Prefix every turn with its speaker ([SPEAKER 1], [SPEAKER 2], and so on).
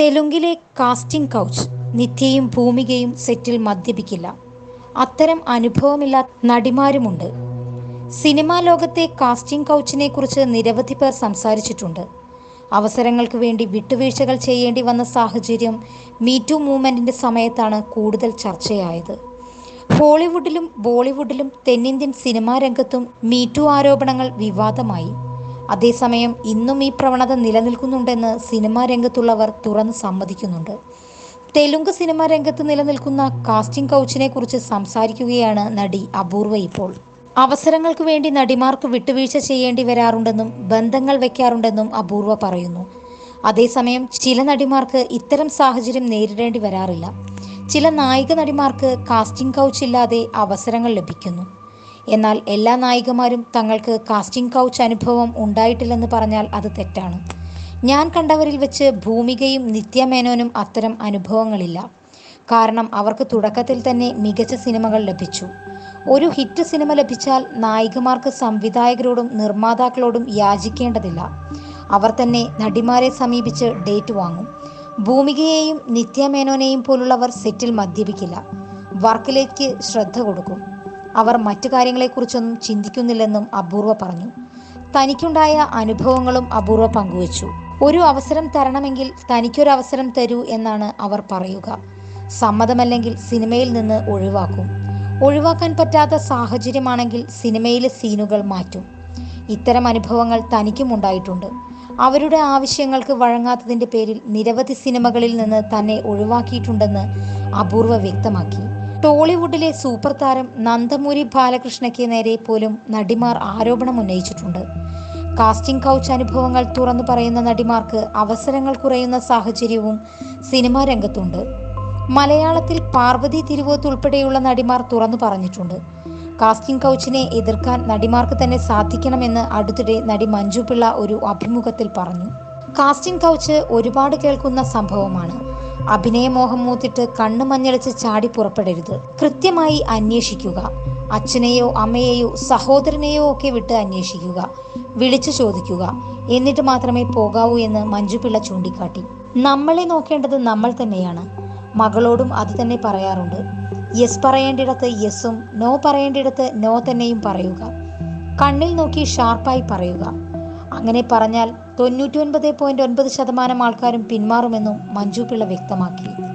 [SPEAKER 1] തെലുങ്കിലെ casting couch നിത്യയും ഭൂമികയും സെറ്റിൽ മദ്യപിക്കില്ല. അത്തരം അനുഭവമില്ലാത്ത നടിമാരുമുണ്ട്. Cinema ലോകത്തെ casting കൗച്ചിനെ കുറിച്ച് നിരവധി പേർ സംസാരിച്ചിട്ടുണ്ട്. അവസരങ്ങൾക്ക് വേണ്ടി വിട്ടുവീഴ്ചകൾ ചെയ്യേണ്ടി വന്ന സാഹചര്യം മീറ്റു മൂവ്മെന്റിന്റെ സമയത്താണ് കൂടുതൽ ചർച്ചയായത്. ഹോളിവുഡിലും ബോളിവുഡിലും തെന്നിന്ത്യൻ സിനിമാ രംഗത്തും മീറ്റു ആരോപണങ്ങൾ വിവാദമായി. അതേസമയം ഇന്നും ഈ പ്രവണത നിലനിൽക്കുന്നുണ്ടെന്ന് സിനിമാ രംഗത്തുള്ളവർ തുറന്ന് സമ്മതിക്കുന്നുണ്ട്. തെലുങ്ക് സിനിമാ രംഗത്ത് നിലനിൽക്കുന്ന കാസ്റ്റിംഗ് കൗച്ചിനെ കുറിച്ച് സംസാരിക്കുകയാണ് നടി അപൂർവ ഇപ്പോൾ. അവസരങ്ങൾക്ക് വേണ്ടി നടിമാർക്ക് വിട്ടുവീഴ്ച ചെയ്യേണ്ടി വരാറുണ്ടെന്നും ബന്ധങ്ങൾ വെക്കാറുണ്ടെന്നും അപൂർവ പറയുന്നു. അതേസമയം ചില നടിമാർക്ക് ഇത്തരം സാഹചര്യം നേരിടേണ്ടി വരാറില്ല. ചില നായിക നടിമാർക്ക് കാസ്റ്റിംഗ് കൗച്ച് ഇല്ലാതെ അവസരങ്ങൾ ലഭിക്കുന്നു. എന്നാൽ എല്ലാ നായികമാരും തങ്ങൾക്ക് കാസ്റ്റിംഗ് കൗച്ച് അനുഭവം ഉണ്ടായിട്ടില്ലെന്ന് പറഞ്ഞാൽ അത് തെറ്റാണ്. ഞാൻ കണ്ടവരിൽ വെച്ച് ഭൂമികയും നിത്യമേനോനും അത്തരം അനുഭവങ്ങളില്ല. കാരണം അവർക്ക് തുടക്കത്തിൽ തന്നെ മികച്ച സിനിമകൾ ലഭിച്ചു. ഒരു ഹിറ്റ് സിനിമ ലഭിച്ചാൽ നായികമാർക്ക് സംവിധായകരോടും നിർമ്മാതാക്കളോടും യാചിക്കേണ്ടതില്ല. അവർ തന്നെ നടിമാരെ സമീപിച്ച് ഡേറ്റ് വാങ്ങും. ഭൂമികയെയും നിത്യമേനോനെയും പോലുള്ളവർ സെറ്റിൽ മദ്യപിക്കില്ല. വർക്കിലേക്ക് ശ്രദ്ധ കൊടുക്കും. അവർ മറ്റു കാര്യങ്ങളെക്കുറിച്ചൊന്നും ചിന്തിക്കുന്നില്ലെന്നും അപൂർവ പറഞ്ഞു. തനിക്കുണ്ടായ അനുഭവങ്ങളും അപൂർവ പങ്കുവച്ചു. ഒരു അവസരം തരണമെങ്കിൽ തനിക്കൊരു അവസരം തരൂ എന്നാണ് അവർ പറയുക. സമ്മതമല്ലെങ്കിൽ സിനിമയിൽ നിന്ന് ഒഴിവാക്കും. ഒഴിവാക്കാൻ പറ്റാത്ത സാഹചര്യമാണെങ്കിൽ സിനിമയിലെ സീനുകൾ മാറ്റും. ഇത്തരം അനുഭവങ്ങൾ തനിക്കും ഉണ്ടായിട്ടുണ്ട്. അവരുടെ ആവശ്യങ്ങൾക്ക് വഴങ്ങാത്തതിന്റെ പേരിൽ നിരവധി സിനിമകളിൽ നിന്ന് തന്നെ ഒഴിവാക്കിയിട്ടുണ്ടെന്ന് അപൂർവ വ്യക്തമാക്കി. ടോളിവുഡിലെ സൂപ്പർ താരം നന്ദമുരി ബാലകൃഷ്ണയ്ക്ക് നേരെ പോലും നടിമാർ ആരോപണം ഉന്നയിച്ചിട്ടുണ്ട്. കാസ്റ്റിംഗ് കൗച്ച് അനുഭവങ്ങൾ തുറന്നു പറയുന്ന നടിമാർക്ക് അവസരങ്ങൾ കുറയുന്ന സാഹചര്യവും സിനിമാ രംഗത്തുണ്ട്. മലയാളത്തിൽ പാർവതി തിരുവോത്ത് ഉൾപ്പെടെയുള്ള നടിമാർ തുറന്നു പറഞ്ഞിട്ടുണ്ട്. കാസ്റ്റിംഗ് കൗച്ചിനെ എതിർക്കാൻ നടിമാർക്ക് തന്നെ സാധിക്കണമെന്ന് അടുത്തിടെ നടി മഞ്ജു പിള്ള ഒരു അഭിമുഖത്തിൽ പറഞ്ഞു. കാസ്റ്റിംഗ് കൗച്ച് ഒരുപാട് കേൾക്കുന്ന സംഭവമാണ്. അഭിനയമോഹം മൂത്തിട്ട് കണ്ണു മഞ്ഞളിച്ച് ചാടി പുറപ്പെടരുത്. കൃത്യമായി അന്വേഷിക്കുക. അച്ഛനെയോ അമ്മയെയോ സഹോദരനെയോ ഒക്കെ വിട്ട് അന്വേഷിക്കുക. വിളിച്ചു ചോദിക്കുക. എന്നിട്ട് മാത്രമേ പോകാവൂ എന്ന് മഞ്ജുപിള്ള ചൂണ്ടിക്കാട്ടി. നമ്മളെ നോക്കേണ്ടത് നമ്മൾ തന്നെയാണ്. മകളോടും അത് തന്നെ പറയാറുണ്ട്. യെസ് പറയേണ്ടിടത്ത് യെസ്സും നോ പറയേണ്ടിടത്ത് നോ തന്നെയും പറയുക. കണ്ണിൽ നോക്കി ഷാർപ്പായി പറയുക. അങ്ങനെ പറഞ്ഞാൽ തൊണ്ണൂറ്റി ഒൻപത് പോയിന്റ് ഒൻപത് ശതമാനം ആൾക്കാരും പിന്മാറുമെന്നും മഞ്ജു പിള്ള വ്യക്തമാക്കി.